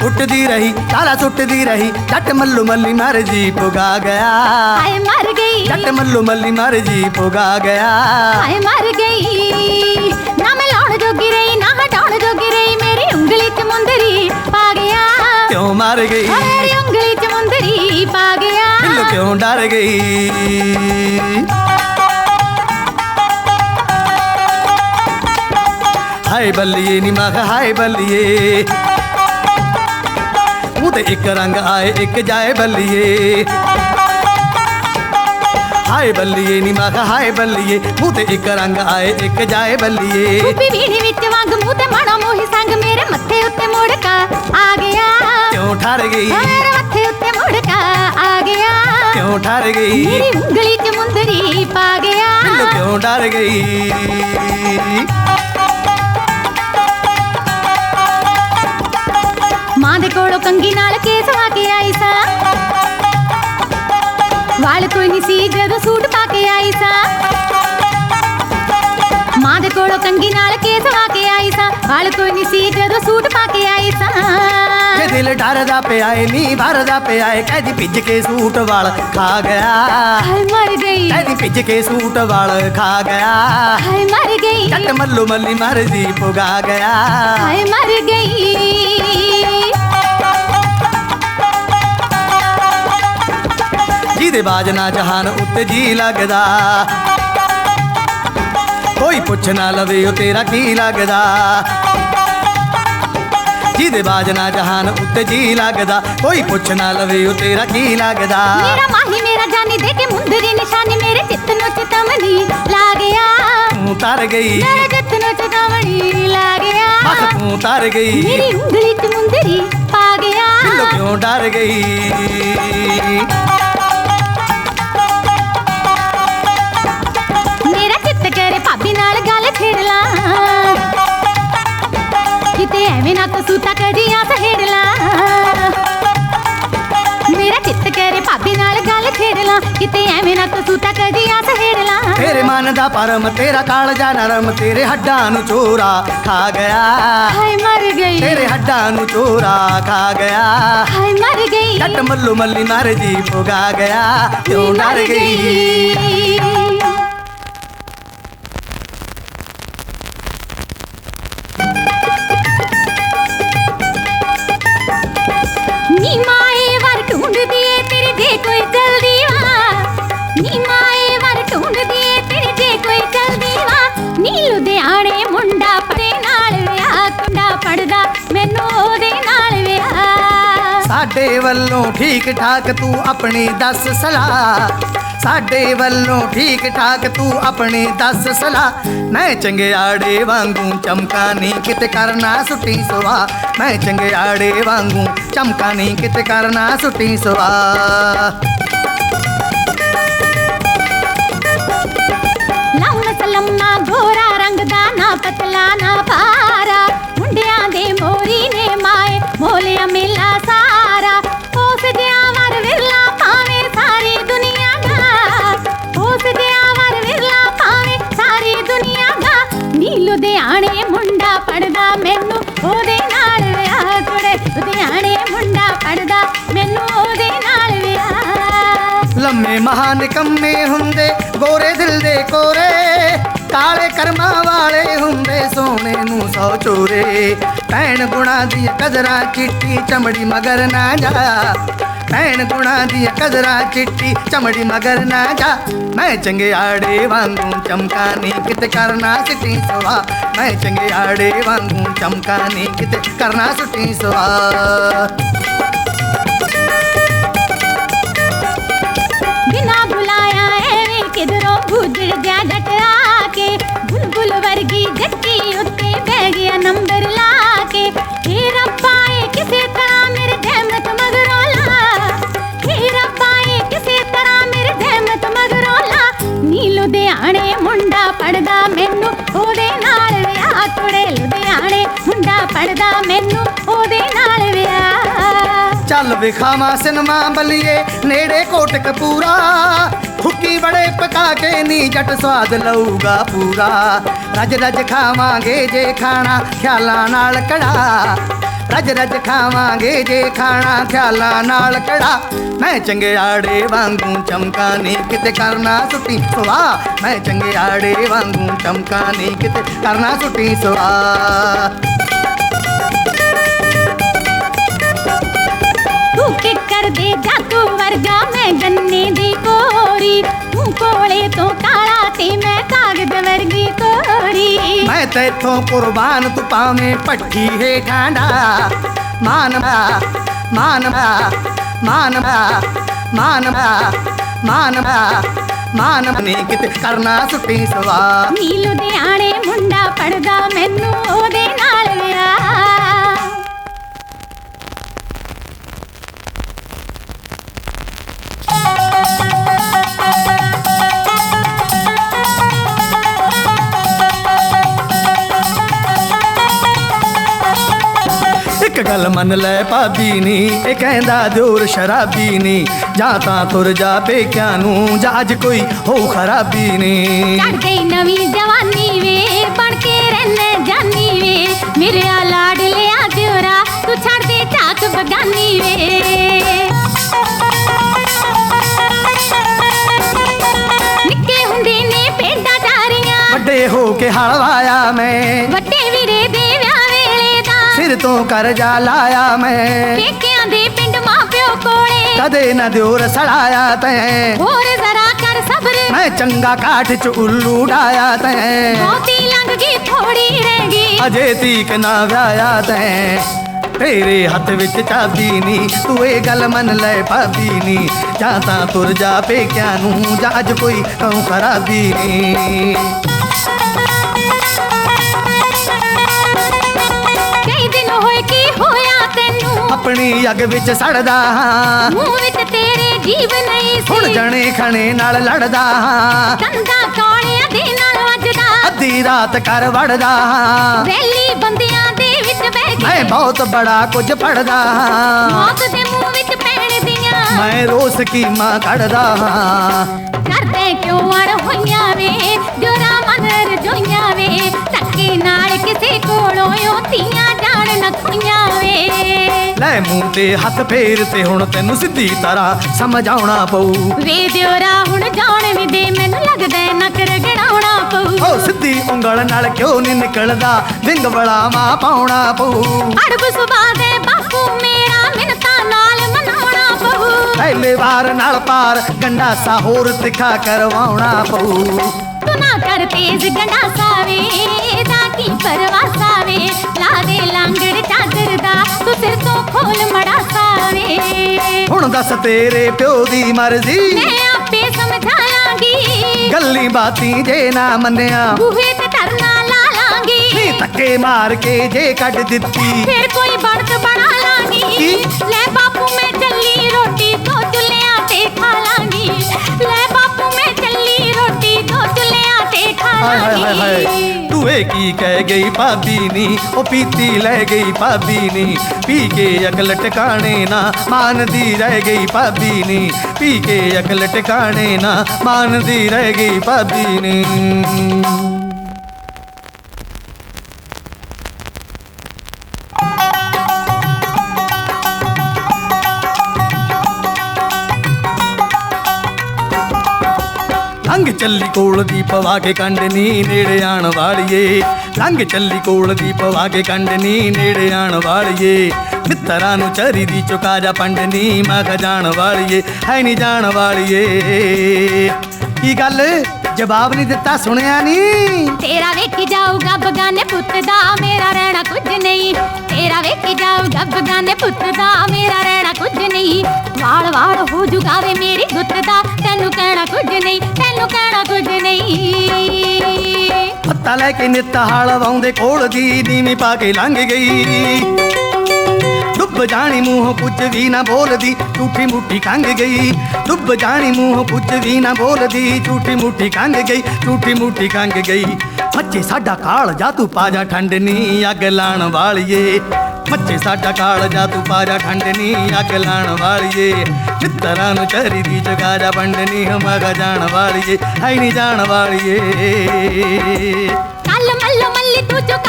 ਕੁੱਟਦੀ ਰਹੀ ਤਾਲਾ ਸੁੱਟਦੀ ਰਹੀ ਜੱਟ ਮੱਲੂ ਮੱਲੀ ਮਰ ਜੀ ਪੁਗਾ ਗਿਆ। ਹਾਏ ਮਰ ਗਈ। ਜੱਟ ਮੱਲੂ ਮੱਲੀ ਮਰ ਜੀ ਪੁਗਾ ਗਿਆ। ਹਾਏ ਮਰ ਗਈ। ਨਾ ਮੈਂ ਲਾਉਣ ਜੋਗੀ ਰਹੀ ਨਾ ਹਟਾਉਣ ਜੋਗੀ ਰਹੀ ਮੇਰੀ ਉਂਗਲੀ 'ਚ ਮੁੰਦਰੀ ਪਾ ਗਿਆ। ਕਿਉਂ ਮਰ ਗਈ? ਮੇਰੀ ਉਂਗਲੀ 'ਚ ਮੁੰਦਰੀ ਪਾ ਗਿਆ। ਬਿੱਲੂ ਕਿਉਂ ਡਰ ਗਈ? ਹਾਏ ਬੱਲੀਏ ਨੀ ਮਖ ਹਾਏ ਬੱਲੀਏ। ਤੇ ਇੱਕ ਰੰਗ ਆਏ ਇੱਕ ਜਾਏ ਬੱਲੀਏ। ਹਾਏ ਬੱਲੀਏ ਨੀ ਮਖ ਹਾਏ ਬੱਲੀਏ। ਮੂੰਹ ਤੇ ਇੱਕ ਰੰਗ ਆਏ ਇੱਕ ਜਾਏ ਬੱਲੀਏ। ਗੋਪੀ ਵੀਣੀ ਵਿੱਚ ਵਾਂਗ ਮੂੰਹ ਤੇ ਮਾਣਾ ਮੋਹੀ ਸੰਗ ਮੇਰੇ ਮੱਥੇ ਉੱਤੇ ਮੁੜਕਾ ਆ ਗਿਆ। ਕਿਉਂ ਠਰ ਗਈ? ਮੇਰੇ ਮੱਥੇ ਉੱਤੇ ਮੁੜਕਾ ਆ ਗਿਆ। ਕਿਉਂ ਠਰ ਗਈ? ਮੇਰੀ ਉਂਗਲੀ 'ਚ ਮੁੰਦਰੀ ਪਾ ਗਿਆ। ਕਿਉਂ ਡਰ ਗਈ? ਮਾਂ ਦੇ ਕੋਲੋਂ ਕੰਗੀ ਨਾਲ ਕੇਸ ਵਾ ਕੇ ਆਈ ਸਾਂ। ਵਾਲ ਕੋਈ ਨਹੀਂ ਸੀ ਜਦੋਂ ਸੂਟ ਪਾ ਕੇ ਆਈ ਸਾਂ। ਮਾਂ ਦੇ ਕੋਲੋਂ ਕੰਗੀ ਨਾਲ ਕੇਸ ਵਾ ਕੇ ਆਈ ਸਾਂ। ਵਾਲ ਕੋਈ ਨਹੀਂ ਸੀ ਜਦੋਂ ਸੂਟ ਪਾ ਕੇ ਆਈ ਸਾਂ। ਜੇ ਦਿਲ ਡਰਦਾ ਪਿਆ ਏ ਨੀ ਭਰਦਾ ਪਿਆ ਏ ਕਹਿਦੀ ਭਿੱਜ ਕੇ ਸੂਟ ਵਾਲ ਖਾ ਗਿਆ। ਹਾਏ ਮਰ ਗਈ ਕਹਿਦੀ ਭਿੱਜ ਕੇ ਸੂਟ ਵਾਲ ਖਾ ਗਿਆ ਹਾਏ ਮਰ ਗਈ ਜੱਟ ਮੱਲੂ ਮੱਲੀ ਮਰਜ਼ੀ ਪੁਗਾ ਗਿਆ ਹਾਏ ਮਰ ਗਈ ਜਿਹਦੇ ਬਾਜ ਨਾ ਜਹਾਨ ਉੱਤੇ ਜੀ ਲੱਗਦਾ ਕੋਈ ਪੁੱਛ ਨਾ ਲਵੇ ਉਹ ਤੇਰਾ ਕੀ ਲੱਗਦਾ ਜਿਹਦੇ ਬਾਜ ਨਾ ਜਹਾਨ ਉੱਤੇ ਜੀ ਲੱਗਦਾ ਕੋਈ ਪੁੱਛ ਨਾ ਲਵੇ ਉਹ ਤੇਰਾ ਕੀ ਲੱਗਦਾ ਮੇਰਾ ਮੇਰਾ ਜਾਨੀ ਦੇ ਕੇ ਮੁੰਦਰੀ ਨਿਸ਼ਾਨੀ ਮੇਰੇ ਚਿੱਤ ਨੂੰ ਚਿਤਮਨੀ ਲਾ ਗਿਆ। ਤੂੰ ਤਰ ਗਈ। ਮੇਰੇ ਚਿੱਤ ਨੂੰ ਚਿਤਮਨੀ ਲਾ ਗਿਆ। ਮੱਖ ਤੂੰ ਤਰ ਗਈ। ਮੇਰੀ ਉਂਗਲੀ 'ਚ ਮੁੰਦਰੀ ਪਾ ਗਿਆ। ਕਿਉਂ ਡਰ ਗਈ? ਕਿਤੇ ਐਵੇਂ ਨਾ ਕਸੂਤਾ ਕਰੀਆਂ ਸਹੇੜ ਲਾਂ ਤੇਰੇ ਮਨ ਦਾ ਪਰਮ ਤੇਰਾ ਕਾਲਜਾ ਨਰਮ ਤੇਰੇ ਹੱਡਾਂ ਨੂੰ ਚੋਰਾ ਖਾ ਗਿਆ। ਹਾਏ ਮਰ ਗਈ। ਤੇਰੇ ਹੱਡਾਂ ਨੂੰ ਚੋਰਾ ਖਾ ਗਿਆ। ਹਾਏ ਮਰ ਗਈ। ਜੱਟ ਮੱਲੂ ਮੱਲੀ ਮਰ ਜੀ ਪੁਗਾ ਗਿਆ। ਕਿਉਂ ਡਰ ਗਈ। ਸਾਡੇ ਵੱਲੋਂ ਠੀਕ ਠਾਕ ਤੂੰ ਆਪਣੀ ਦੱਸ ਸਲਾਹ। ਸਾਡੇ ਵੱਲੋਂ ਠੀਕ ਠਾਕ ਤੂੰ ਆਪਣੀ ਦੱਸ ਸਲਾਹ। ਮੈਂ ਚੰਗਿਆੜੇ ਵਾਂਗੂ ਚਮਕਾ ਨਹੀਂ ਕਿਤੇ ਕਰਨਾ ਸੁੱਟੀ ਸਵਾ ਮੈਂ ਚੰਗਿਆੜੇ ਵਾਂਗੂ ਚਮਕਾ ਨਹੀਂ ਕਿਤੇ ਕਰਨਾ ਸੁੱਟੀ ਸਵਾ ਲੰਮ ਸਲਮਾ ਗੋਰਾ ਰੰਗ ਦਾ, ਨਾ ਪਤਲਾ ਨਾ ਭਾਰਾ। ਮੁੰਡਿਆਂ ਦੇ ਮੋਰੀ ਨੇ ਮਾਏ ਮੋਲਿਆ ਮੇਲਾ ਲੁਧਿਆਣੇ ਮੁੰਡਾ ਪੜਦਾ ਮੈਨੂੰ ਉਹਦੇ ਨਾਲ ਵਿਆਹ ਕੁੜੇ। ਲੁਧਿਆਣੇ ਮੁੰਡਾ ਪੜਦਾ ਮੈਨੂੰ ਉਹਦੇ ਨਾਲ ਵਿਆਹ। ਲੰਮੇ ਮਹਾਨ ਨਿਕੰਮੇ ਹੁੰਦੇ, ਗੋਰੇ ਦਿਲ ਦੇ ਕੋਰੇ। ਕਾਲੇ ਕਰਮਾਂ ਵਾਲੇ ਹੁੰਦੇ, ਸੋਨੇ ਨੂੰ ਸੌ ਚੋਰੇ। ਭੈਣ ਗੁਣਾ ਦੀ ਕਦਰਾਂ ਚਿੱਟੀ, ਚਮੜੀ ਮਗਰ ਨਾ ਜਾ। ਭੈਣ ਗੁਣਾ ਦੀ ਕਦਰਾਂ ਚਿੱਟੀ ਚਮੜੀ ਮਗਰ ਨਾ ਜਾ ਮੈਂ ਚੰਗਿਆੜੇ ਵਾਂਗੂ ਚਮਕਾ ਨਹੀਂ ਕਿਤੇ ਕਰਨਾ ਸਿੱਟੀ ਸਵਾ ਮੈਂ ਚੰਗਿਆੜੇ ਵਾਂਗੂ ਚਮਕਾ ਨਹੀਂ ਕਿਤੇ ਕਰਨਾ ਸੁੱਟੀ ਸਵਾ ਬਿਨਾ ਬੁਲਾਇਆ ਐਵੇਂ ਕਿਧਰੋਂ ਗੁਜ਼ਰ ਜਾ ਡਟਾ ਕੇ ਬੁਲਬੁਲ ਵਰਗੀ ਜੱਟੀ ਉੱਤੇ ਬਹਿ ਗਿਆ ਨੰਬਰ ਲਾ ਪੜਦਾ ਮੈਨੂੰ, ਉਹਦੇ ਨਾਲ ਵਿਆਹ ਕੁੜੇ ਲੁਧਿਆਣੇ। ਮੁੰਡਾ ਪੜਦਾ ਮੈਨੂੰ, ਉਹਦੇ ਨਾਲ ਵਿਆਹ। ਚੱਲ ਵਿਖਾਵਾਂ ਸਿਨਮਾ ਬਲੀਏ, ਨੇੜੇ ਕੋਟ ਕਪੂਰਾ ਹੁੱਕੀ ਬੜੇ ਪਕਾ ਕੇ ਨੀ ਜੱਟ ਸਵਾਦ ਲਊਗਾ ਪੂਰਾ। ਰੱਜ ਰੱਜ ਖਾਵਾਂਗੇ ਜੇ ਖਾਣਾ, ਖਿਆਲਾਂ ਨਾਲ ਕੜਾ। ਰੱਜ ਰੱਜ ਖਾਵਾਂਗੇ ਜੇ ਖਾਣਾ ਖਿਆਲਾਂ ਨਾਲ ਕੜਾ ਮੈਂ ਚੰਗਿਆੜੇ ਵਾਂਗੂ ਚਮਕਾ ਨਹੀਂ ਕਿਤੇ ਕਰਨਾ ਸੁੱਟੀ ਸੁਆ ਮੈਂ ਚੰਗਿਆੜੇ ਵਾਂਗੂ ਚਮਕਾ ਨਹੀਂ ਕਿਤੇ ਕਰਨਾ ਸੁੱਟੀ ਸੁਆ ਤੂੰ ਕਿੱਕਰ ਦੇ ਜਾਦੂ ਵਰਗਾ ਮੈਂ ਗੰਨੇ ਦੀ ਕੋਰੀ ਤੂੰ ਕੋਲੇ ਤੋਂ ਕਾਲਾ ਤੇ ਮੈਂ ਕਾਗਜ਼ ਵਰਗੀ ਕੋਰੀ ਮੈਂ ਤੇਥੋਂ ਕੁਰਬਾਨ ਤੂੰ ਪਾਵੇਂ ਪੱਠੀ ਹੈ ਠਾਂਡਾ। ਮਾਨਵਾ ਮਾਨਵਾ ਮਾਨਵਾ ਮਾਨਵਾ ਮਾਨਵਾ ਮਾਨਵਾ ਨਹੀਂ ਕਿਤੇ ਕਰਨਾ ਸੁੱਟੀ ਸਵਾ ਨੀ ਲੁਧਿਆਣੇ ਮੁੰਡਾ ਪੜਦਾ ਮੈਨੂੰ ਉਹਦੇ ਨਾਲ ਵਿਆਹ। ਇੱਕ ਗੱਲ ਮੰਨ ਲੈ ਭਾਬੀ ਨੀ। ਇਹ ਕਹਿੰਦਾ ਜੋਰ ਸ਼ਰਾਬੀ ਨੀ। ਜਾਂ ਤਾਂ ਤੁਰ ਜਾ ਪੇਕਿਆਂ ਨੂੰ ਜਾਂ ਅੱਜ ਕੋਈ ਹੋ ਖਰਾਬੀ ਨੀ। ਚੜ ਗਈ ਨਵੀਂ ਜਵਾਨੀ ਵੇ ਬਣ ਕੇ ਰਹਿਨੇ ਜਾਨੀ ਵੇ। ਮੇਰੇ ਆ ਲਾਡ ਲਿਆ ਦਿਉਰਾ ਤੂੰ ਛੱਡ ਦੇ ਝਾਕ ਬਗਾਨੀ ਵੇ। ਨਿੱਕੇ ਹੁੰਦੇ ਨੇ ਪੇਡਾਂ ਚਾਰੀਆਂ ਵੱਡੇ ਹੋ ਕੇ ਹਲ ਵਾਇਆ ਮੈਂ। ਵੱਡੇ ਵੀਰੇ ਸਿਰ ਤੋਂ ਕਰਜ਼ਾ ਲਾਇਆ ਮੈਂ ਪੇਕਿਆਂ ਦੇ ਪਿੰਡ ਮਾਂ ਪਿਓ ਕੋਲੇ ਕਦੇ ਨਾ ਦਿਓਰ ਸੜਾਇਆ ਤੈਂ ਹੋਰ ਜ਼ਰਾ ਕਰ ਸਬਰ ਮੈਂ ਚੰਗਾ ਕਾਠ ਚ ਉੱਲੂ ਡਾਇਆ ਤੈਂ ਬਹੁਤੀ ਲੰਘ ਗਈ ਥੋੜੀ ਰਹਿ ਗਈ ਅਜੇ ਤੀਕ ਨਾ ਵਿਆਇਆ ਤੈਂ ਤੇਰੇ ਹੱਥ ਵਿੱਚ ਚਾਬੀ ਨੀ ਤੂੰ ਇਹ ਗੱਲ ਮੰਨ ਲੈ ਭਾਬੀ ਨੀ ਜਾਂ ਤਾਂ ਤੁਰ ਜਾ ਪੇਕਿਆਂ ਨੂੰ ਜਾਂ ਅੱਜ ਕੋਈ ਕਉ ਖਰਾਬੀ ਆਪਣੀ ਅੱਗ ਵਿੱਚ ਸੜਦਾ ਹਾਂ। ਮੂੰਹ ਵਿੱਚ ਤੇਰੇ ਜੀਵ ਨਹੀਂ ਹੁਣ ਸੀ ਜਣੇ ਖਣੇ ਨਾਲ ਲੜਦਾ ਹਾਂ। ਕੰਦਾ ਕੌੜਿਆਂ ਦੇ ਨਾਲ ਵੱਜਦਾ। ਅੱਧੀ ਰਾਤ ਕਰ ਵੜਦਾ ਹਾਂ। ਵੈਲੀ ਬੰਦਿਆਂ ਦੇ ਵਿੱਚ ਬਹਿ ਮੈਂ ਕੇ ਬਹੁਤ ਬੜਾ ਕੁਝ ਪੜਦਾ ਹਾਂ। ਮੌਤ ਦੇ ਮੂੰਹ ਵਿੱਚ ਪੈਣ ਦੀਆਂ। ਮੈਂ ਰੋਸ ਕੀਮਾ ਕੱਢਦਾ ਹਾਂ। ਕਰਦੇ ਕਿਉਂ ਅੜ ਹੋਈਆਂ ਵੇ? ਜੋਰਾ ਮਨ ਰਜੋਈਆਂ ਵੇ। ਧੱਕੇ ਨਾਲ ਕਿਸੇ ਕੋਲੋਂ ਉਹ ਧੀਆਂ ਜਾਣ ਨਾ ਖੋਈਆਂ ਵੇ। ਲੈ ਮੂੰਹ ਤੇ ਹੱਥ ਫੇਰ ਤੇ ਹੁਣ ਤੈਨੂੰ ਸਿੱਧੀ ਤਰ੍ਹਾਂ ਸਮਝਾਉਣਾ ਪਊ। ਵੇ ਦਿਓਰਾ ਹੁਣ ਜਾਣ ਵੀ ਦੇ ਮੈਨੂੰ ਲੱਗਦਾ ਹੈ ਨੱਕ ਰਗੜਾਉਣਾ ਪਊ। ਓ ਸਿੱਧੀ ਉਂਗਲ ਨਾਲ ਕਿਉਂ ਨਹੀਂ ਨਿਕਲਦਾ ਵਿੰਗ ਬੜਾਵਾ ਪਾਉਣਾ ਪਊ। ਅੜਬ ਸੁਭਾ ਦੇ ਬਾਪੂ ਮੇਰਾ ਮਿੰਨਤਾਂ ਨਾਲ ਮਨਾਉਣਾ ਪਊ। ਪਹਿਲੇ ਵਾਰ ਨਾਲ ਪਾਰ ਗੰਡਾਸਾ ਹੋਰ ਤਿੱਖਾ ਕਰਵਾਉਣਾ ਪਊ। ਤੂੰ ਨਾ ਕਰ ਤੇਜ਼ ਗੰਡਾ ਸਾਵੇ ਦਾ ਕੀ ਪਰਵਾਸਾ ਵੇ ਲਾ ਦੇ ਲਾਂਗੜ ਚਾਦਰ ਦਾ ਤੂੰ ਸਿਰ ਤੋਂ ਖੋਲ ਮੜਾ ਸਾਵੇ। ਹੁਣ ਦੱਸ ਤੇਰੇ ਪਿਓ ਦੀ ਮਰਜ਼ੀ। ਮੈਂ ਆਪੇ ਸਮਝਾਲਾਂਗੀ ਗੱਲੀ ਬਾਤੀ ਜੇ ਨਾ ਮੰਨਿਆ। ਬੂਹੇ ਤੇ ਧਰਨਾ ਲਾ ਲਾਂਗੀ। ਨੀ ਧੱਕੇ ਮਾਰ ਕੇ ਜੇ ਕੱਢ ਦਿੱਤੀ। ਫਿਰ ਕੋਈ ਬਣਤ ਬਣਾ ਲਾਂਗੀ? ਲੈ ਬਾਪੂ ਮੈਂ ਚੱਲੀ ਰੋਟੀ ਦੋ ਚੁੱਲ੍ਹਿਆਂ ਤੇ ਖਾ ਲਾਂਗੀ। ਲੈ ਬਾਪੂ ਮੈਂ ਚੱਲੀ ਰੋਟੀ ਦੋ ਚੁੱਲ੍ਹਿਆਂ ਤੇ ਖਾ ਹਾਏ ਹਾਏ ਹਾਏ ਹਾਏ। ਲਾਂਗੀ ਤੂੰ ਕੀ ਕਹਿ ਗਈ ਭਾਬੀ ਨੀ? ਉਹ ਪੀਤੀ ਲੈ ਗਈ ਭਾਬੀ ਨੀ। ਪੀ ਕੇ ਅਕਲ ਟਿਕਾਣੇ ਨਾ, ਮਾਨਦੀ ਰਹਿ ਗਈ ਭਾਬੀ ਨੀ। ਪੀ ਕੇ ਅਕਲ ਟਿਕਾਣੇ ਨਾ, ਮਾਨਦੀ ਰਹਿ ਗਈ ਭਾਬੀ ਨੀ। ਚੱਲੀ ਕੋਲ ਦੀ ਪਵਾ ਕੇ ਕੰਡ ਨੇੜੇ ਆਣ ਵਾਲੀਏ। ਲੰਘ ਚੱਲੀ ਕੋਲ ਦੀ ਪਵਾ ਕੇ ਕੰਡ ਨੇੜੇ ਆਣ ਵਾਲੀਏ। ਮਿੱਤਰਾਂ ਨੂੰ ਚਰੀ ਦੀ ਚੁਕਾ ਜਾ ਪੰਡ ਨੀ ਜਾਣ ਵਾਲੀਏ, ਹੈ ਨਹੀਂ ਜਾਣ ਵਾਲੀਏ। ਕੀ ਗੱਲ? ਜਵਾਬ ਨਹੀਂ ਦਿੱਤਾ, ਸੁਣਿਆ ਨਹੀਂ ਤੇਰਾ ਵੇਖੀ ਜਾਊਗਾ ਬਗਾਨੇ ਪੁੱਤ ਦਾ ਮੇਰਾ ਰਹਿਣਾ ਕੁਝ ਨਹੀਂ। ਤੇਰਾ ਵੇਖੀ ਜਾਊਗਾ ਬਗਾਨੇ ਪੁੱਤ ਦਾ ਮੇਰਾ ਰਹਿਣਾ ਕੁਝ ਨਹੀਂ। ਵਾਲ ਵਾਲ ਹੋ ਜੂਗਾ ਮੇਰੀ ਗੁੱਤ ਦਾ। ਤੈਨੂੰ ਕਹਿਣਾ ਕੁਝ ਨਹੀਂ, ਤੈਨੂੰ ਕਹਿਣਾ ਕੁਝ ਨਹੀਂ। ਪੱਤਾ ਲੈ ਕੇ ਨਿੱਤ ਹਾਲ ਵਾਉਂਦੇ ਕੋਲ ਦੀ ਨੀਵੀਂ ਪਾ ਕੇ ਲੰਘ ਗਈ। ਡੁੱਬ ਜਾਣੀ ਮੂੰਹ ਕੁਝ ਵੀ ਨਾ ਬੋਲਦੀ, ਝੂਠੀ ਮੁੱਠੀ ਖੰਗ ਗਈ। ਡੁੱਬ ਜਾਣੀ ਮੂੰਹ ਕੁਝ ਵੀ ਨਾ ਬੋਲਦੀ, ਝੂਠੀ ਮੁੱਠੀ ਖੰਗ ਗਈ, ਝੂਠੀ ਮੁੱਠੀ ਖੰਗ ਗਈ। ਮੱਚੇ ਸਾਡਾ ਕਾਲ ਜਾ ਤੂੰ ਪਾ ਜਾ ਠੰਡ ਨੀ ਅੱਗ ਲਾਣ ਵਾਲੀਏ। ਮੱਚੇ ਸਾਡਾ ਕਾਲ ਜਾ ਤੂੰ ਪਾ ਜਾ ਠੰਡ ਨੀ ਅੱਗ ਲਾਣ ਵਾਲੀਏ। ਚਿੱਤਰਾਂ ਨੂੰ ਚਰੀ ਦੀ ਜਗਾ ਜਾ ਵੰਡ ਨੀ ਹਮਗਾ ਜਾਣ ਵਾਲੀਏ। ਹੈ ਨੀ ਜਾਣ ਵਾਲੀਏ। ਕੱਲ ਮੱਲੋ ਮੱਲੀ ਤੂੰ ਚੁਕਾ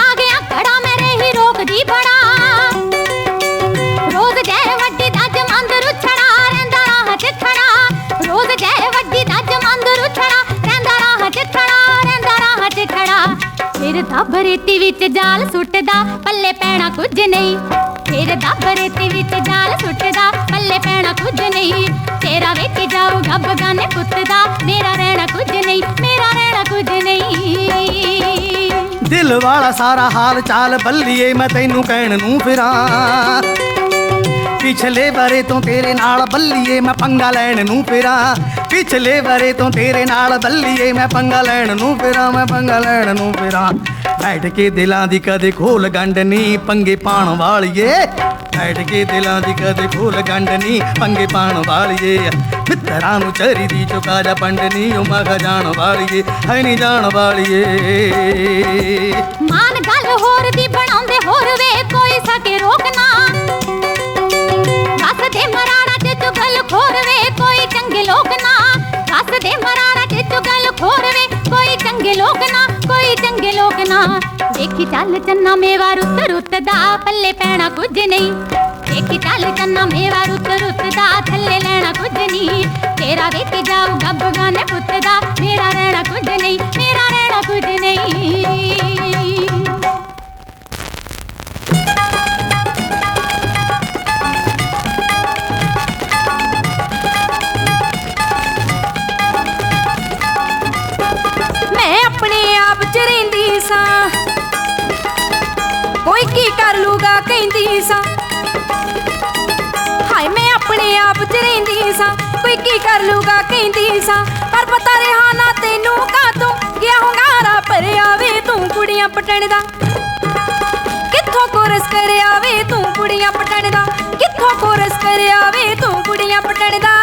ਫਿਰ ਵਿੱਚ ਜਾਲ ਸੁੱਟਦਾ, ਪੱਲੇ ਪੈਣਾ ਕੁਝ ਨਹੀਂ। ਫਿਰ ਦੱਬ ਵਿੱਚ ਜਾਲ ਸੁੱਟਦਾ, ਪੱਲੇ ਪੈਣਾ ਕੁਝ ਨਹੀਂ। ਤੇਰਾ ਵੇਖ ਜਾਊਗਾ ਬਗਾਨੇ ਪੁੱਤ ਦਾ, ਮੇਰਾ ਰਹਿਣਾ ਕੁਝ ਨਹੀਂ, ਮੇਰਾ ਰਹਿਣਾ ਕੁਝ ਨਹੀਂ। ਦਿਲ ਵਾਲਾ ਸਾਰਾ ਹਾਲ ਚਾਲ ਬੱਲੀਏ, ਮੈਂ ਤੈਨੂੰ ਕਹਿਣ ਨੂੰ ਫਿਰਾਂ। ਪਿਛਲੇ ਬਾਰੇ ਤੋਂ ਤੇਰੇ ਨਾਲ ਬੱਲੀਏ, ਮੈਂ ਪੰਗਾ ਲੈਣ ਨੂੰ ਫਿਰਾਂ। ਪਿਛਲੇ ਬਾਰੇ ਤੋਂ ਤੇਰੇ ਨਾਲ ਬੱਲੀਏ, ਮੈਂ ਪੰਗਾ ਲੈਣ ਨੂੰ ਫਿਰਾਂ, ਮੈਂ ਪੰਗਾ ਲੈਣ ਨੂੰ ਫਿਰਾਂ। ਬੈਠ ਕੇ ਦਿਲਾਂ ਦੀ ਕਦੇ ਖੋਲ ਗੰਢ ਨਹੀਂ ਪੰਗੇ ਪਾਣ ਵਾਲੀਏ। ਬੈਠ ਕੇ ਦਿਲਾਂ ਦੀ ਕਦੇ ਖੋਲ ਗੰਢ ਨਹੀਂ ਪੰਗੇ ਪਾਣ ਵਾਲੀਏ। ਮਿੱਤਰਾਂ ਨੂੰ ਚਰੀ ਦੀ ਚੁਕਾ ਜਾ ਪੰਡ ਨਹੀਂ ਉਹ ਮਗਾ ਜਾਣ ਵਾਲੀਏ, ਹੈ ਨਹੀਂ ਜਾਣ ਵਾਲੀਏ। ਮਾਨ ਗੱਲ ਹੋਰ ਦੀ ਬਣਾਉਂਦੇ ਹੋਰ ਵੇ, ਕੋਈ ਸਕੇ ਰੋਕਣਾ ਵਸਦੇ ਮਰਾਣਾ ਚ ਚੁਗਲ ਖੋਰ ਵੇ, ਕੋਈ ਚੰਗੇ ਲੋਕ ਨਾ। ਵਸਦੇ ਮਰਾਣਾ ਚ ਚੁਗਲ ਖੋਰ ਵੇ, ਕੋਈ ਚੰਗੇ ਲੋਕ ਨਾ, ਕੋਈ ਚੰਗੇ ਲੋਕ ਨਾ। ਵੇਖੀ ਚੱਲ ਚੰਨਾ ਮੇਵਾ ਰੁੱਤ ਰੁੱਤ ਦਾ ਪੱਲੇ ਪੈਣਾ ਕੁਝ ਨਹੀਂ। ਵੇਖੀ ਚੱਲ ਚੰਨਾ ਮੇਵਾ ਰੁੱਤ ਰੁੱਤ ਦਾ ਥੱਲੇ ਲੈਣਾ ਕੁਝ ਨਹੀਂ। ਤੇਰਾ ਵੇਖ ਜਾਊਗਾ ਬਗਾਨੇ ਪੁੱਤ ਦਾ ਮੇਰਾ ਕਹਿੰਦੀ ਸਾਂ। ਹਾਏ, ਮੈਂ ਆਪਣੇ ਆਪ ਚ ਰਹਿੰਦੀ ਸਾਂ। ਕੋਈ ਕੀ ਕਰ ਲੂਗਾ ਕਹਿੰਦੀ ਸਾਂ। ਪਰ ਪਤਾ ਰਿਹਾ ਨਾ ਤੈਨੂੰ ਕਾਤੋਂ ਗਿਆ ਹੁੰਗਾਰਾ ਭਰਿਆ ਵੇ ਤੂੰ ਕੁੜੀਆਂ ਪਟਣ ਦਾ। ਕਿੱਥੋਂ ਕੋਰਸ ਕਰਿਆ ਵੇ ਤੂੰ ਕੁੜੀਆਂ ਪਟਣ ਦਾ। ਕਿੱਥੋਂ ਕੋਰਸ ਕਰਿਆ ਵੇ ਤੂੰ ਕੁੜੀਆਂ ਪਟਣ ਦਾ।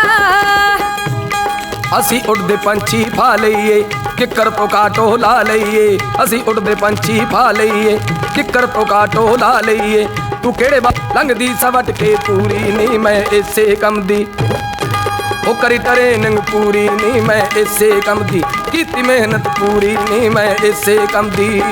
ਅਸੀਂ ਉੱਡਦੇ ਪੰਛੀ ਫਾ ਲਈਏ, ਕਿੱਕਰ ਪੋਕਾਟੋ ਲਾ ਲਈਏ। ਅਸੀਂ ਉੱਡਦੇ ਪੰਛੀ ਫਾ ਲਈਏ, ਕਿੱਕਰ ਪੋਕਾਟੋ ਲਾ ਲਈਏ। ਤੂੰ ਕਿਹੜੇ ਵਾ ਲੰਘਦੀ ਸਵਟ ਕੇ ਪੂਰੀ ਨਹੀਂ ਮੈਂ ਇਸੇ ਕੰਮ ਦੀ। ਉਹ ਕਰੀ ਟਰੇਨਿੰਗ ਪੂਰੀ ਨਹੀਂ ਮੈਂ ਇਸੇ ਕੰਮ ਦੀ। ਕੀਤੀ ਮਿਹਨਤ ਪੂਰੀ ਨਹੀਂ ਮੈਂ ਇਸੇ ਕੰਮ ਦੀ।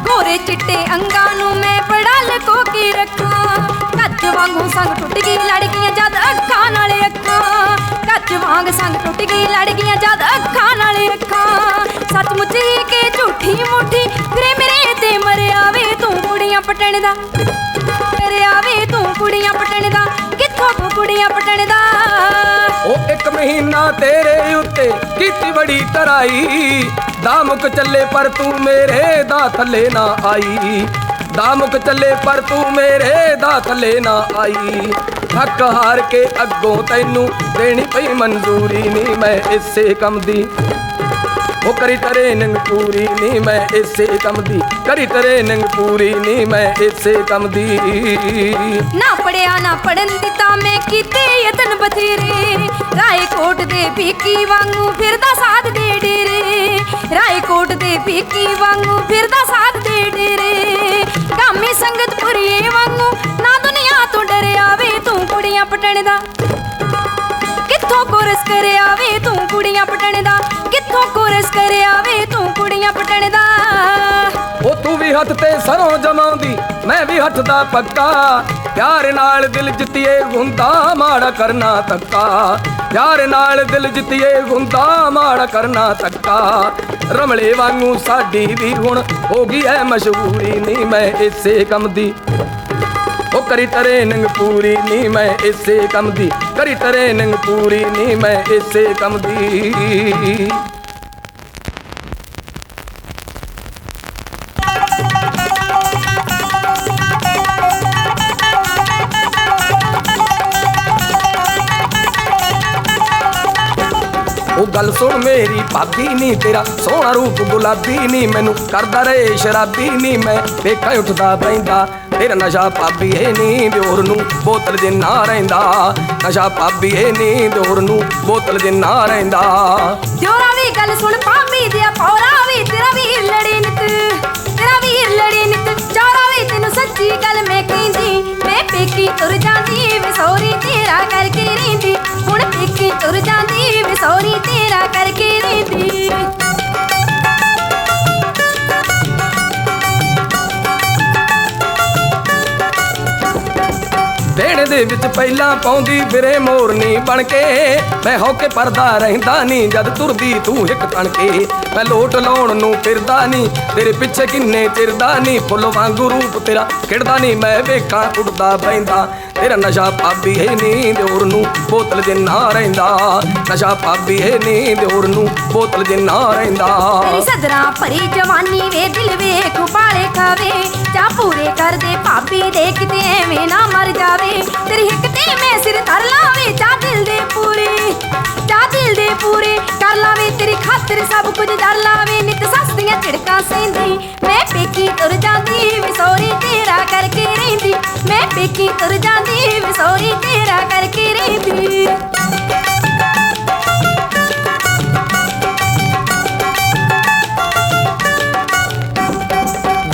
ਗੋਰੇ ਚਿੱਟੇ ਅੰਗਾਂ ਨੂੰ ਮੈਂ ਬੜਾ ਲਕੋ ਕੇ ਰੱਖਾਂ। ਕੱਚ ਵਾਂਗੂ ਸੰਗ ਟੁੱਟ ਗਈ, ਲੜਕੀਆਂ ਜਦ ਅੱਖਾਂ ਨਾਲ ਅੱਖਾਂ। ਕੱਚ ਵਾਂਗ ਸੰਗ ਟੁੱਟ ਗਈ ਲੜਕੀਆਂ ਜਦ ਅੱਖਾਂ ਨਾਲ ਅੱਖਾਂ। ਸੱਚਮੁੱਚ ਹੀ ਕਿ ਝੂਠੀ ਮੁੱਠੀ ਫਿਰੇ ਮੇਰੇ ਤੇ ਮਰਿਆ ਵੇ ਤੂੰ ਕੁੜੀਆਂ ਪਟਣ ਦਾ। ਮਰਿਆ ਵੇ ਤੂੰ ਕੁੜੀਆਂ ਪਟਣ ਦਾ, ਕਿੱਥੋਂ ਤੂੰ ਕੁੜੀਆਂ ਪਟਣ ਦਾ? ਉਹ ਇੱਕ ਮਹੀਨਾ ਤੇਰੇ ਉੱਤੇ ਕੀਤੀ ਬੜੀ ਤਰਾਈ। ਦਾਮੁਕ ਚੱਲੇ ਪਰ ਤੂੰ ਮੇਰੇ ਦਾ ਥੱਲੇ ਨਾ ਆਈ। ਦਾਮੁਕ ਚੱਲੇ ਪਰ ਤੂੰ ਮੇਰੇ ਦਾ ਥੱਲੇ ਨਾ ਆਈ। ਹੱਕ ਹਾਰ ਕੇ ਅੱਗੋਂ ਤੈਨੂੰ ਦੇਣੀ ਪਈ ਮਨਜ਼ੂਰੀ ਨਹੀਂ ਮੈਂ ਇਸੇ ਕੰਮ ਦੀ। ਉਹ ਕਰੀ ਟਰੇਨਿੰਗ ਪੂਰੀ ਨਹੀਂ ਮੈਂ ਇਸੇ ਕੰਮ ਦੀ। ਕਰੀ ਟਰੇਨਿੰਗ ਪੂਰੀ ਨਹੀਂ ਮੈਂ ਇਸੇ ਕੰਮ ਦੀ। ਨਾ ਪੜਿਆ, ਨਾ ਪੜਨ ਦਿੱਤਾ ਮੈਂ ਕੀਤੇ ਯਤਨ ਬਥੇਰੇ। ਰਾਏ ਕੋਟ ਦੇ ਪੀਕੀ ਵਾਂਗੂ ਫਿਰਦਾ ਸਾਧ ਦੇ ਡੇਰੇ। ਰਾਏ ਕੋਟ ਦੇ ਪੀਕੀ ਵਾਂਗੂ ਫਿਰਦਾ ਸਾਧ ਦੇ ਡੇਰੇ। ਕਾਮੀ ਸੰਗਤ ਪੁਰੀਏ ਵਾਂਗੂ, ਨਾ ਪਟਣ ਦਾ? ਕਿੱਥੋਂ ਕੋਰਸ ਕਰਿਆ ਵੇ ਤੂੰ ਕੁੜੀਆਂ ਪਟਣ ਦਾ? ਕਿੱਥੋਂ ਕੋਰਸ ਕਰਿਆ ਵੇ ਤੂੰ ਕੁੜੀਆਂ ਪਟਣ ਦਾ? ਉਹ ਤੂੰ ਵੀ ਹੱਥ ਤੇ ਸਰੋਂ ਜਮਾਉਂਦੀ, ਮੈਂ ਵੀ ਹੱਥ ਦਾ ਪੱਕਾ। ਪਿਆਰ ਨਾਲ ਦਿਲ ਜਿੱਤੀਏ ਹੁੰਦਾ ਮਾੜਾ ਕਰਨਾ ਤੱਕਾ। ਪਿਆਰ ਨਾਲ ਦਿਲ ਜਿੱਤੀਏ ਹੁੰਦਾ ਮਾੜਾ ਕਰਨਾ ਤੱਕਾ। ਰਮਲੇ ਵਾਂਗੂ ਸਾਡੀ ਵੀ ਹੁਣ ਹੋ ਗਈ ਐ ਮਸ਼ਹੂਰੀ ਨਹੀਂ ਮੈਂ ਇਸੇ ਕੰਮ ਦੀ। ਕਰੀ ਟਰੇਨਿੰਗ ਪੂਰੀ ਨੀ ਮੈਂ ਇਸੇ ਕੰਮ ਦੀ। ਕਰੀ ਟਰੇਨਿੰਗ ਪੂਰੀ ਨੀ ਮੈਂ ਇਸੇ ਕੰਮ ਦੀ। ਉਹ ਗੱਲ ਸੁਣ ਮੇਰੀ ਭਾਬੀ ਨਹੀਂ ਤੇਰਾ, ਸੋਹਣਾ ਰੂਪ ਗੁਲਾਬੀ ਨਹੀਂ ਮੈਨੂੰ ਕਰਦਾ ਰਹੇ ਸ਼ਰਾਬੀ ਨਹੀਂ ਮੈਂ। ਵੇਖਾਂ ਉੱਠਦਾ ਬੈਂਦਾ ਤੇਰਾ ਨਸ਼ਾ ਭਾਬੀ ਨੀ ਦਿਓਰ ਨੂੰ ਬੋਤਲ ਜਿੰਨਾ ਰਹਿੰਦਾ। ਨਸ਼ਾ ਭਾਬੀ ਨੀ ਦਿਓਰ ਨੂੰ ਬੋਤਲ ਜਿੰਨਾ ਰਹਿੰਦਾ। ਜੋਰਾ ਵੀ ਗੱਲ ਸੁਣ ਪਾਮੀ ਦਿਆ ਪੌਰਾ ਵੀ ਤੇਰਾ ਵੀਰ ਲੜੇ ਨਿਤ, ਤੇਰਾ ਵੀਰ ਲੜੇ ਨਿਤ। ਜੋਰਾ ਵੀ ਤੈਨੂੰ ਸੱਚੀ ਗੱਲ ਮੈਂ ਕਹਿੰਦੀ, ਮੈਂ ਪੇਕੀ ਤੁਰ ਜਾਂਦੀ ਵਿਸੋਰੀ ਤੇਰਾ ਕਰਕੇ ਰਹਿੰਦੀ। ਹੁਣ ਪੇਕੀ ਤੁਰ ਜਾਂਦੀ ਵਿਸੋਰੀ ਤੇਰਾ ਕਰਕੇ ਰਹਿੰਦੀ। ਵਿਹੜੇ ਦੇ ਵਿੱਚ ਪਹਿਲਾਂ ਪਾਉਂਦੀ, ਫਿਰੇ ਮੋਰਨੀ ਬਣ ਕੇ। ਮੈਂ ਹੋ ਕੇ ਪਰਦਾ ਰਹਿੰਦਾ ਨਹੀਂ ਜਦ ਤੁਰਦੀ ਤੂੰ ਇੱਕ ਤਣ ਕੇ ਮੈਂ ਲੋਟ ਲਾਉਣ ਨੂੰ ਫਿਰਦਾ ਨਹੀਂ ਤੇਰੇ ਪਿੱਛੇ ਕਿੰਨੇ ਚਿਰਦਾ ਨਹੀਂ ਫੁੱਲ ਵਾਂਗੂ ਰੂਪ ਤੇਰਾ ਖਿੜਦਾ ਨਹੀਂ ਮੈਂ ਵੇਖਾਂ ਉੱਡਦਾ ਪੈਂਦਾ ਤੇਰਾ ਨਸ਼ਾ ਪਾਬੀ ਹੈ ਨੀਂਦ ਹੋਰ ਨੂੰ ਬੋਤਲ ਜਿੰਨਾ ਰਹਿੰਦਾ। ਨਸ਼ਾ ਪਾਬੀ ਹੈ ਨੀਂਦ ਹੋਰ ਨੂੰ ਬੋਤਲ ਜਿੰਨਾ ਰਹਿੰਦਾ। ਤੇਰੀ ਸਦਰਾਂ ਭਰੀ ਜਵਾਨੀ ਵੇ, ਦਿਲ ਵੇਖ ਬਾਲੇ ਖਾਵੇ। ਚਾ ਪੂਰੇ ਕਰਦੇ ਭਾਬੀ ਦੇ ਐਵੇਂ ਨਾ ਮਰ ਜਾਵੇ। ਤੇਰੀ ਹਿੱਕ ਤੇ ਮੈਂ ਸਿਰ ਧਰ ਲਾਵੇ ਚਾ ਦਿਲ ਦੇ ਪੂਰੇ ਚਾ ਦਿਲ ਦੇ ਪੂਰੇ ਕਰ ਲਾਵੇ। ਤੇਰੀ ਖਾਤਰ ਸਭ ਕੁਝ ਦਰ ਲਾਵੇ, ਨਿਤ ਸਸਤੀਆਂ ਝਿੜਕਾਂ ਸੈਂਦੀ ਮੈਂ ਪੇਕੀ ਤੁਰ ਜਾਂਦੀ ਵਿਸੋਰੀ ਤੇਰਾ ਕਰਕੇ ਰਹਿੰਦੀ। ਮੈਂ ਪੇਕੀ ਤੁਰ ਜਾਂਦੀ ਵਿਸੋਰੀ ਤੇਰਾ ਕਰਕੇ ਰਹਿੰਦੀ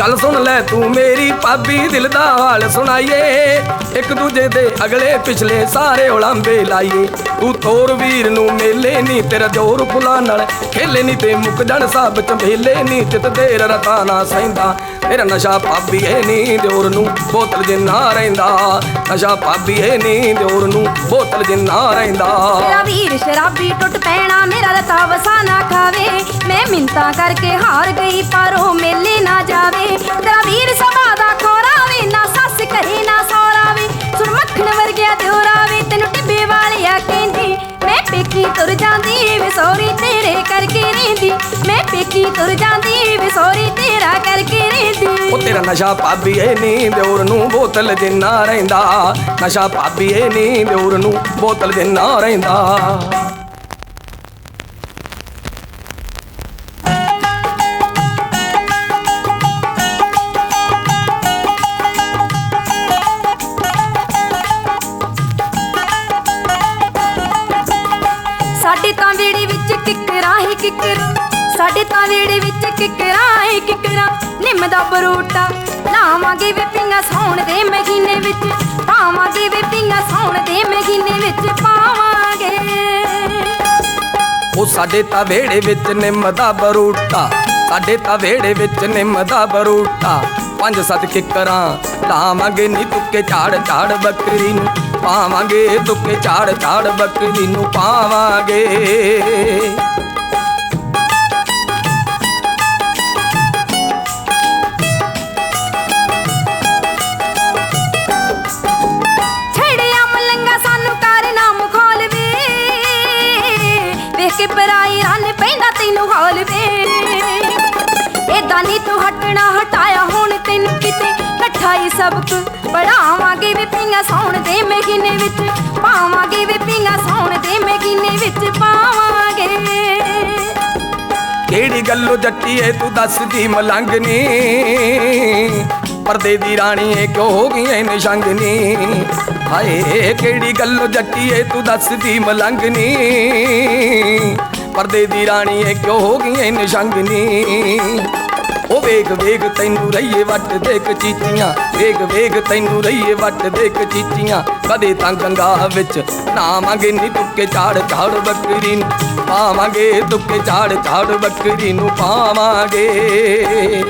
ਗੱਲ ਸੁਣ ਲੈ ਤੂੰ ਮੇਰੀ ਭਾਬੀ ਦਿਲ ਦਾ ਹਾਲ ਸੁਣਾਈਏ। ਇੱਕ ਦੂਜੇ ਦੇ ਅਗਲੇ ਪਿਛਲੇ ਸਾਰੇ ਉਲਾਂਬੇ ਲਾਈਏ। ਤੂੰ ਥੋਰ ਵੀਰ ਨੂੰ ਮੇਲੇ ਨਹੀਂ ਤੇਰਾ ਜੋਰ ਫੁੱਲਾਂ ਨਾਲ, ਖੇਲੇ ਨਹੀਂ ਤੇ ਮੁੱਕ ਜਣ ਸਭ ਚੰਬੇਲੇ ਨਹੀਂ ਚਿਤ ਦੇਰ ਰਤਾ ਨਾ ਸੈਂਦਾ ਤੇਰਾ ਨਸ਼ਾ ਭਾਬੀ ਏ ਨੀ ਦਿਓਰ ਨੂੰ ਬੋਤਲ ਜਿੰਨਾ ਰਹਿੰਦਾ। ਨਸ਼ਾ ਭਾਬੀ ਏ ਨੀ ਦਿਓਰ ਨੂੰ ਬੋਤਲ ਜਿੰਨਾ ਰਹਿੰਦਾ। ਮੇਰਾ ਵੀਰ ਸ਼ਰਾਬੀ ਟੁੱਟ ਪੈਣਾ, ਮੇਰਾ ਰਤਾ ਵਸਾ ਨਾ ਖਾਵੇ। ਮੈਂ ਮਿੰਤਾ ਕਰਕੇ ਹਾਰ ਗਈ, ਪਰ ਉਹ ਮੇਲੇ ਨਾ ਜਾਵੇ। ਤੇਰਾ ਵੀਰ ਸਭਾ ਦਾ ਖੋਰਾ ਵੇ, ਨਾ ਸੱਸ ਕਰੇ ਨਾ ਸੌਰਾ ਵੇ। ਸੁਣ ਮੱਖਣ ਵਰਗਿਆ ਦਿਓਰਾ ਵੇ, ਤੈਨੂੰ ਟਿੱਬੇ ਵਾਲਿਆ ਕਹਿੰਦੀ, ਮੈਂ ਪੇਕੀ ਤੁਰ ਜਾਂਦੀ ਵਿਸੋਰੀ ਤੇਰੇ ਕਰਕੇ ਰਹਿੰਦੀ। ਮੈਂ ਪੇਕੀ ਤੁਰ ਜਾਂਦੀ ਵਿਸੋਰੀ ਤੇਰਾ ਕਰਕੇ ਰਹਿੰਦੀ। ਉਹ ਤੇਰਾ ਨਸ਼ਾ ਭਾਬੀ ਏ ਨੀ ਦਿਓਰ ਨੂੰ ਬੋਤਲ ਜਿੰਨਾ ਰਹਿੰਦਾ। ਨਸ਼ਾ ਭਾਬੀ ਏ ਨੀ ਦਿਓਰ ਨੂੰ ਬੋਤਲ ਜਿੰਨਾ ਰਹਿੰਦਾ। ਸਾਡੇ ਤਾਂ ਵੇੜੇ ਵਿੱਚ ਕਿਕਰਾਂ ਹੀ ਕਿਕਰ। ਸਾਡੇ ਤਾਂ ਵੇੜੇ ਵਿੱਚ ਕਿਕਰਾਂ ਹੀ ਕਿਕਰਾਂ। ਨਿੰਮ ਦਾ ਬਰੂਟਾ, ਲਾਵਾਂਗੇ ਵੇ ਪਿੰਗਾ ਸੌਣ ਦੇ ਮਹੀਨੇ ਵਿੱਚ। ਪਾਵਾਂਗੇ ਵੇ ਪਿੰਗਾ ਸੌਣ ਦੇ ਮਹੀਨੇ ਵਿੱਚ, ਪਾਵਾਂਗੇ। ਉਹ ਸਾਡੇ ਤਾਂ ਵੇੜੇ ਵਿੱਚ ਨਿੰਮ ਦਾ ਬਰੂਟਾ। ਸਾਡੇ ਤਾਂ ਵਿਹੜੇ ਵਿੱਚ ਨਿੰਮ ਦਾ ਬਰੂਟਾ। ਪੰਜ ਸੱਤ ਕਿੱਕਰਾਂ, ਲਾਵਾਂਗੇ ਨੀ ਤੁੱਕੇ ਝਾੜ ਝਾੜ ਬੱਕਰੀ ਨੂੰ। ਪਾਵਾਂਗੇ ਤੁੱਕੇ ਝਾੜ ਝਾੜ ਬੱਕਰੀ ਨੂੰ, ਪਾਵਾਂਗੇ। ਪੈਂਦਾ ਹਾਲ ਵੇ। ਏਦਾਂ ਨਹੀਂ ਤੂੰ ਹਟਣਾ, ਹਟਾਇਆ ਹੁਣ ਤੈਨੂੰ ਕਿਤੇ। ਇਕੱਠਾਈ ਸਬਕ ਪੜਾਵਾਂਗੇ ਵੇ ਪਿੰਗਾ ਸੌਣ ਦੇ ਮਹੀਨੇ ਵਿੱਚ। ਪਾਵਾਂਗੇ ਵੇ ਪਿੰਗਾ ਸੌਣ ਦੇ ਮਹੀਨੇ ਵਿੱਚ, ਪਾਵਾਂਗੇ। ਕਿਹੜੀ ਗੱਲੋਂ ਜੱਟੀਏ ਤੂੰ ਦੱਸਦੀ ਮਲੰਗਨੀ? ਪਰਦੇ ਦੀ ਰਾਣੀ ਏ ਕਿਉਂ ਹੋ ਗਈ ਐ ਨਿਸ਼ੰਗਨੀ ਹਾਏ, ਕਿਹੜੀ ਗੱਲੋਂ ਜੱਟੀਏ ਤੂੰ ਦੱਸਦੀ ਮਲੰਗਨੀ? ਪਰਦੇ ਦੀ ਰਾਣੀ ਏ, ਕਿਉਂ ਹੋ ਗਈ ਐ ਨਿਸ਼ੰਗਨੀ? ਉਹ ਵੇਖ ਵੇਖ ਤੈਨੂੰ ਰਹੀਏ ਵੱਟ ਦੇਖ ਚੀਚੀਆਂ, ਵੇਖ ਵੇਖ ਤੈਨੂੰ ਰਹੀਏ ਵੱਟ ਦੇਖ ਚੀਚੀਆਂ। ਕਦੇ ਤਾਂ ਗੰਗਾ ਵਿੱਚ ਨਾਵਾਂਗੇ ਨੀ ਤੁੱਕੇ ਝਾੜ ਝਾੜ ਬੱਕਰੀ ਨੂੰ, ਪਾਵਾਂਗੇ ਤੁੱਕੇ ਝਾੜ ਝਾੜ ਬੱਕਰੀ ਨੂੰ, ਪਾਵਾਂਗੇ।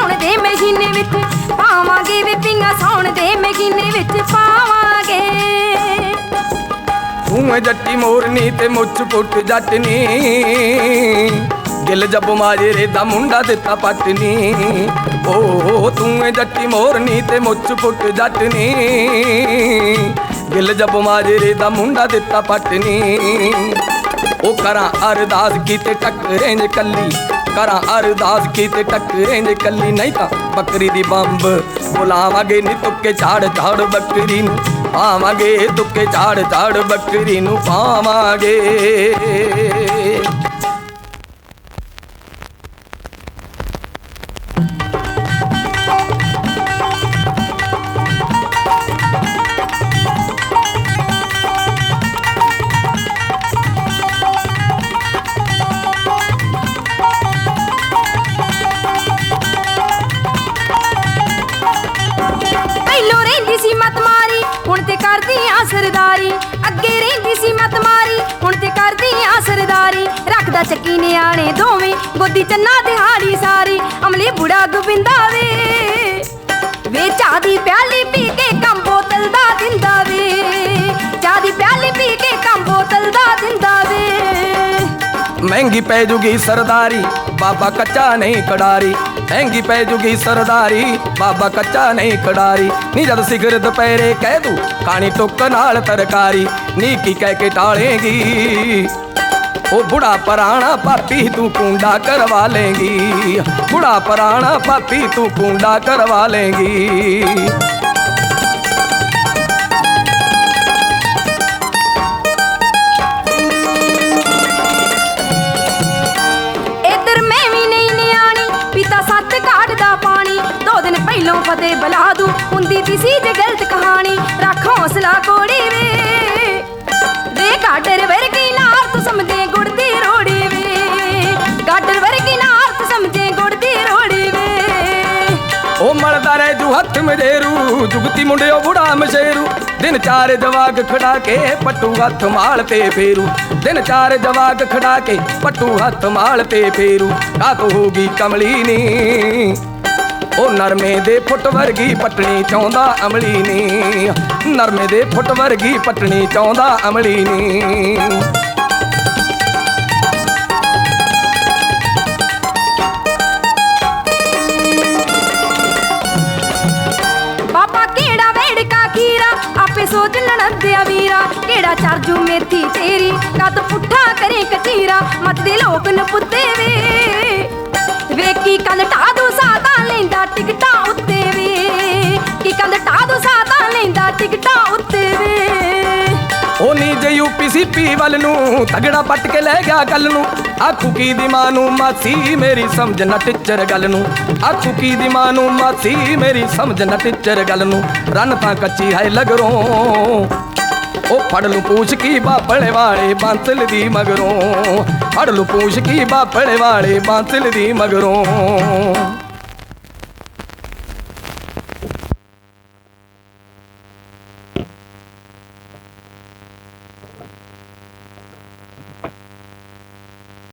ਸੌਣ ਦੇ ਮਹੀਨੇ ਵਿੱਚ, ਪਾਵਾਂਗੇ ਵੀ ਪਿੰਗਾ ਸੌਣ ਦੇ ਮਹੀਨੇ ਵਿੱਚ, ਪਾਵਾਂਗੇ। ਤੂੰ ਜੱਟੀ ਮੋਰਨੀ ਤੇ ਮੁੱਛ ਪੁੱਟ ਜੱਟਨੀ, ਗਿਲ ਜਬ ਮਾਜਰੇ ਦਾ ਮੁੰਡਾ ਦਿੱਤਾ ਪਟਨੀ। ਓ, ਤੂੰ ਜੱਟੀ ਮੋਰਨੀ ਤੇ ਮੁੱਛ ਪੁੱਟ ਜੱਟਨੀ, ਗਿਲ ਜਬ ਮਾਜਰੇ ਦਾ ਮੁੰਡਾ ਦਿੱਤਾ ਪਟਨੀ। ਉਹ ਕਰਾਂ ਅਰਦਾਸ ਕੀਤੇ ਟੱਕਰੇ ਜੇ ਕੱਲੀ ਕਰਾਂ ਅਰਦਾਸ ਕੀਤੇ ਟੱਕਰੇ ਜੇ ਕੱਲੀ ਨਹੀਂ ਤਾਂ ਬੱਕਰੀ ਦੀ ਬੰਬ। ਬੁਲਾਵਾਂਗੇ ਨੀ ਤੁੱਕੇ ਝਾੜ ਝਾੜ ਬੱਕਰੀ ਨੂੰ। ਪਾਵਾਂਗੇ ਤੁੱਕੇ ਝਾੜ ਝਾੜ ਬੱਕਰੀ ਨੂੰ, ਪਾਵਾਂਗੇ। ਰੱਖਦਾ ਚੱਕੀ ਨਿਆਣੇ ਦੋਵੇਂ ਗੋਦੀ ਚੰਨਾ ਦਿਹਾੜੀ ਸਾਰੀ, ਅਮਲੀ ਬੁੜਾ ਗੋਬਿੰਦਾ ਵੇ। ਵੇ, ਚਾਹ ਦੀ ਪਿਆਲੀ ਪੀ ਕੇ ਕੰਮ ਬੋਤਲ ਦਾ ਦਿੰਦਾ ਵੇ। ਚਾਹ ਦੀ ਪਿਆਲੀ ਪੀ ਕੇ ਕੰਮ ਬੋਤਲ ਦਾ ਦਿੰਦਾ ਵੇ। ਮਹਿੰਗੀ ਪੈ ਜੂਗੀ ਸਰਦਾਰੀ, ਬਾਬਾ ਕੱਚਾ ਨਹੀਂ ਕੜਾਰੀ। ਮਹਿੰਗੀ ਪੈ ਜੂਗੀ ਸਰਦਾਰੀ, ਬਾਬਾ ਕੱਚਾ ਨਹੀਂ ਕੜਾਰੀ। ਨੀ ਜਦ ਸਿਖਰ ਦੁਪਹਿਰੇ ਕਹਿ ਦੂ, ਕਾਣੀ ਟੁੱਕ ਨਾਲ ਤਰਕਾਰੀ। ਨੀ ਕੀ ਕਹਿ ਕੇ ਟਾਲੇਗੀ। ਉਹ ਬੁੜਾ ਪਰਾਣਾ ਪਾਪੀ ਤੂੰ ਕੁੰਡਾ ਕਰਵਾ ਲੇਗੀ। ਬੁੜਾ ਪਰਾਣਾ ਪਾਪੀ ਤੂੰ ਕੁੰਡਾ ਕਰਵਾ ਲੇਗੀ। ਉਹ ਮਲਦਾ ਰਹਿ ਜੂ ਹੱਥ ਮਦੇਰੂ ਜੁਗਤੀ ਮੁੰਡਿਓ ਬੁੜਾ ਮਸ਼ੇਰੂ। ਦਿਨ ਚਾਰ ਜਵਾਗ ਖੜਾ ਕੇ ਪੱਟੂ ਹੱਥ ਮਾਲ ਤੇ ਫੇਰੂ। ਦਿਨ ਚਾਰ ਜਵਾਗ ਖੜਾ ਕੇ ਪੱਟੂ ਹੱਥ ਮਾਲ ਤੇ ਫੇਰੂ। ਕਾਤ ਹੋਗੀ ਕਮਲੀ ਨੀ। ਉਹ ਨਰਮੇ ਦੇ ਫੁੱਟ ਵਰਗੀ ਪਟਣੀ ਚਾਹੁੰਦਾ ਅਮਲੀ ਨੀ। ਨਰਮੇ ਦੇ ਫੁੱਟ ਵਰਗੀ ਪਟਣੀ ਚਾਹੁੰਦਾ ਅਮਲੀ ਨੀ। ਵੀਰਾ ਚਰਜੂ ਮੇਥੀ ਤੇਰੀ, ਕਦ ਪੁੱਠਾ ਕਰੇ ਕਚੀਰਾ ਮਤ ਦੇ ਲੋਕ ਨ ਪੁੱਤੇ ਵੇ। ਵੇਖੀ ਕੰਨ ਢਾ ਦੋ ਸਾਦਾ ਲੈਂਦਾ ਟਿਕਟਾਂ ਉੱਤੇ ਵੇ। ਕੀ ਕੰਨ ਢਾ ਦੋ ਸਾਦਾ ਲੈਂਦਾ ਟਿਕਟਾਂ ਉੱਤੇ ਵੇ। ਉਹ ਨੀ ਜੇ ਯੂਪੀਸੀਪੀ ਵੱਲ ਨੂੰ, ਤਗੜਾ ਪੱਟ ਕੇ ਲੈ ਗਿਆ ਗੱਲ ਨੂੰ। ਆਖੂ ਕੀ ਦੀ ਮਾਂ ਨੂੰ ਮਾਸੀ ਮੇਰੀ ਸਮਝ ਨਾ ਟਿੱਚਰ ਗੱਲ ਨੂੰ। ਆਖੂ ਕੀ ਦੀ ਮਾਂ ਨੂੰ ਮਾਸੀ ਮੇਰੀ ਸਮਝ ਨਾ ਟਿੱਚਰ ਗੱਲ ਨੂੰ। ਰਨ ਤਾਂ ਕੱਚੀ ਹੈ ਲਗਰੋਂ। ਉਹ ਫੜ ਲੂ ਪੂਛ ਕੀ ਬਾਪਲੇ ਵਾਲੇ ਬਾਂਸਲ ਦੀ ਮਗਰੋਂ। ਫੜ ਲੂ ਪੂਛ ਕੀ ਬਾਪਲੇ ਵਾਲੇ ਬਾਂਸਲ ਦੀ ਮਗਰੋਂ।